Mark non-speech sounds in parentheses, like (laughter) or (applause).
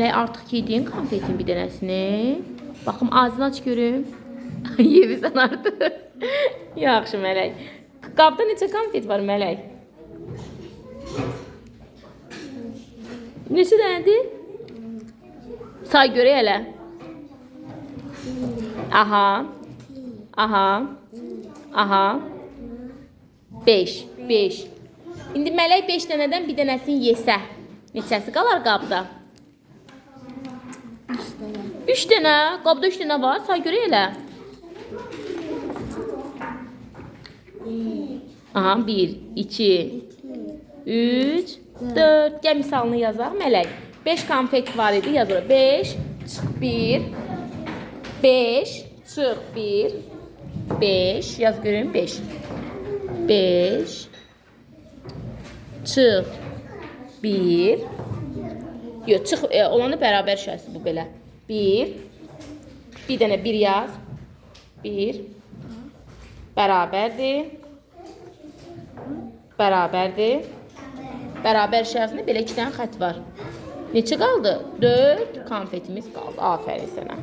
Mələk artıq yediyin konfetin bir dənəsini. Baxım ağzını aç görüm. (laughs) Yevisən artıq. (laughs) Yaxşı Mələk. Qabda neçə konfet var Mələk? Neçə dənədir? Say görək hələ. Aha. Aha. Aha. 5. 5. İndi Mələk 5 dənədən bir dənəsini yesə, neçəsi qalar qabda? 3 dənə. Qabda 3 dənə var. Say görək elə. Aha 1, 2, 3, 4. Gəl misalını yazaq. Mələk. 5 konfet var idi. Yazır. 5, çıx 1, 5, çıx 1, 5. Yaz görün 5. 5, çıx 1. Yox, çıx e, olanı bərabər şəhəsi bu belə. 1 Bir dənə 1 yaz. 1 bərabərdir. Bərabərdir. Bərabər şəhəsində belə 2 dənə xətt var. Neçə qaldı? 4 konfetimiz qaldı. Afərin sənə.